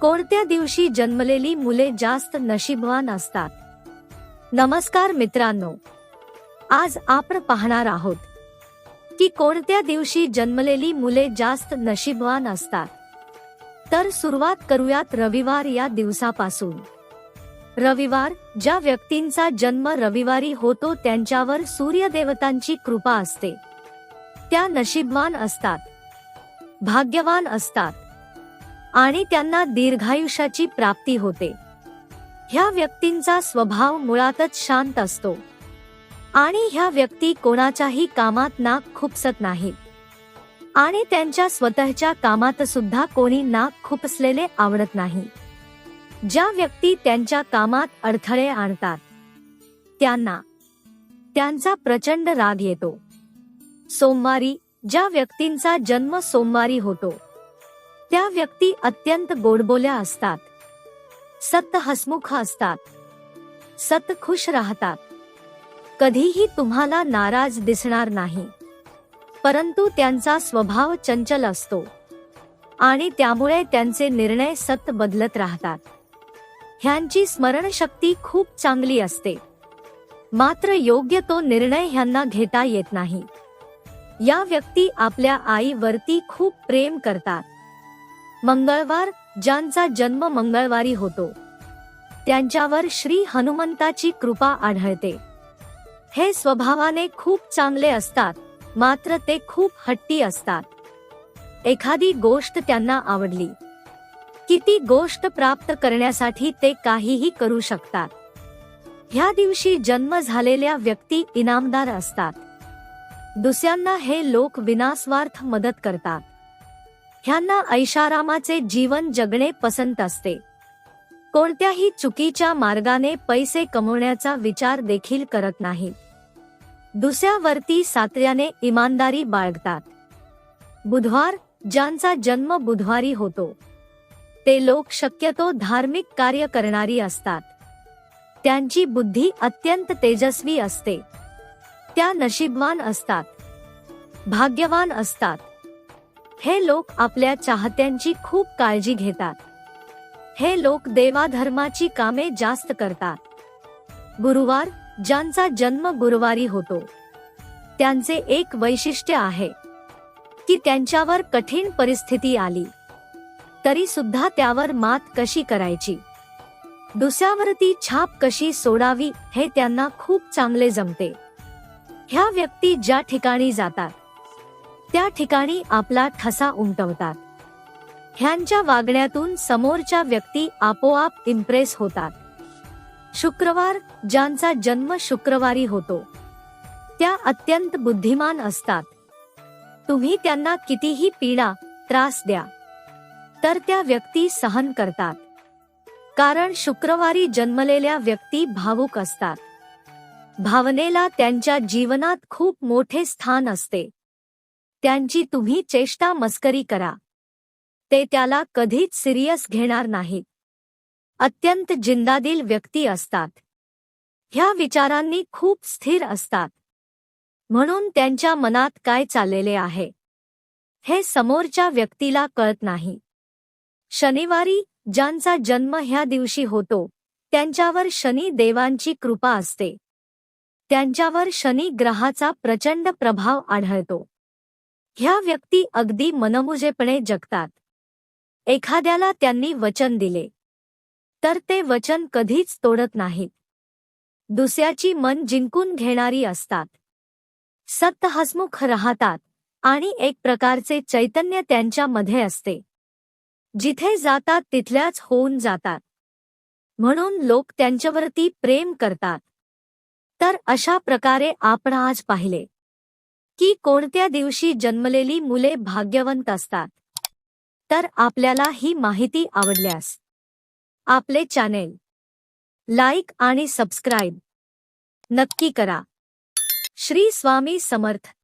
कोणत्या दिवशी जन्मलेली मुले जास्त नशीबवान असतात? नमस्कार मित्रांनो आज आपण पाहणार आहोत की कोणत्या दिवशी जन्मलेली मुले जास्त नशीबवान असतात? तर सुरुवात करूयात रविवार या दिवसापासून. रविवार ज्या व्यक्तींचा जन्म रविवारी होतो त्यांच्यावर सूर्यदेवतांची कृपा असते. त्या नशीबवान असतात भाग्यवान असतात. आणि त्यांना दीर्घायुष्याची प्राप्ती होते. ह्या व्यक्तींचा स्वभाव मुळातच शांत असतो. आणि ह्या व्यक्ती कोणाच्याही कामात नाक खुपसत नाहीत. आणि त्यांच्या स्वतःच्या कामात सुद्धा कोणी नाक खुपसलेले आवडत नाही. ज्या व्यक्ती त्यांच्या कामात अडथळे आणतात त्यांना त्यांचा प्रचंड राग येतो. सोमवारी ज्या व्यक्तींचा जन्म सोमवारी होतो त्या व्यक्ती अत्यंत गोडबोल्या असतात. सत हसमुख असतात. सत खुश राहतात. कधीही तुम्हाला नाराज दिसणार नाही. परंतु त्यांचा स्वभाव चंचल असतो. आणि त्यामुळे त्यांचे निर्णय सत बदलत राहतात. ह्यांची स्मरणशक्ती खूप चांगली असते. मात्र योग्य तो निर्णय ह्यांना घेता येत नाही. या व्यक्ती आपल्या आईवरती खूप प्रेम करतात. मंगळवार ज्यांचा जन्म मंगळवारी होतो. त्यांच्यावर श्री हनुमंताची कृपा आढळते. हे स्वभावाने खूप चांगले असतात मात्र ते खूप हट्टी असतात. एखादी गोष्ट त्यांना आवडली. की ती गोष्ट प्राप्त करण्यासाठी ते काहीही करू शकतात. ह्या दिवशी जन्म झालेल्या व्यक्ती इनामदार असतात. दुसऱ्यांना हे लोक विनास्वार्थ मदत करतात. ह्यांना ऐशारामाचे जीवन जगणे पसंत असते. कोणत्याही चुकीच्या मार्गाने पैसे कमवण्याचा विचार देखील करत नाही. दुसऱ्यावरती सात्र्याने इमानदारी बाळगतात. बुधवार ज्यांचा जन्म बुधवारी होतो. ते लोक शक्यतो धार्मिक कार्य करणारी असतात. त्यांची बुद्धी अत्यंत तेजस्वी असते. त्या नशीबवान असतात. भाग्यवान असतात. हे लोक आपल्या चाहत्यांची खूप काळजी घेतात. हे लोक देवाधर्माची कामे जास्त करतात. गुरुवार ज्यांचा जन्म गुरुवारी होतो त्यांचे एक वैशिष्ट्य आहे की त्यांच्यावर कठीण परिस्थिती आली तरी सुद्धा त्यावर मात कशी करायची? दुसऱ्यावरती छाप कशी सोडावी हे त्यांना खूप चांगले जमते. ह्या व्यक्ती ज्या ठिकाणी जातात त्या ठिकाणी आपला ठसा उमटवतात. ह्यांच्या वागण्यातून समोरच्या व्यक्ती आपोआप इम्प्रेस होतात. शुक्रवार ज्यांचा जन्म शुक्रवारी होतो. त्या अत्यंत बुद्धिमान असतात. तुम्ही त्यांना कितीही पीडा त्रास द्या. तर त्या व्यक्ती सहन करतात. कारण शुक्रवारी जन्मलेल्या व्यक्ती भावुक असतात. भावनेला त्यांच्या जीवनात खूप मोठे स्थान असते. त्यांची तुम्ही चेष्टा मस्करी करा. ते त्याला कधीच सिरियस घेणार नाहीत. अत्यंत जिंदादिल व्यक्ती असतात. ह्या विचारांनी खूप स्थिर असतात. म्हणून त्यांच्या मनात काय चाललेले आहे? हे समोरच्या व्यक्तीला कळत नाही. शनिवारी ज्यांचा जन्म ह्या दिवशी होतो त्यांच्यावर शनी देवांची कृपा असते. त्यांच्यावर शनी ग्रहाचा प्रचंड प्रभाव आढळतो. ह्या व्यक्ती अगदी मनमुजेपणे जगतात. एखाद्याला त्यांनी वचन दिले. तर ते वचन कधीच तोडत नाहीत. दुसऱ्याची मन जिंकून घेणारी असतात. सत्य हसमुख राहतात आणि एक प्रकारचे चैतन्य त्यांच्यामध्ये असते. जिथे जातात तिथल्याच होऊन जातात. म्हणून लोक त्यांच्यावरती प्रेम करतात. तर अशा प्रकारे आपण आज पाहिले. की कोणत्या दिवशी जन्मलेली मुले भाग्यवंत असतात? तर आपल्याला ही माहिती आवडल्यास आपले चॅनेल लाईक आणि सबस्क्राईब नक्की करा. श्री स्वामी समर्थ.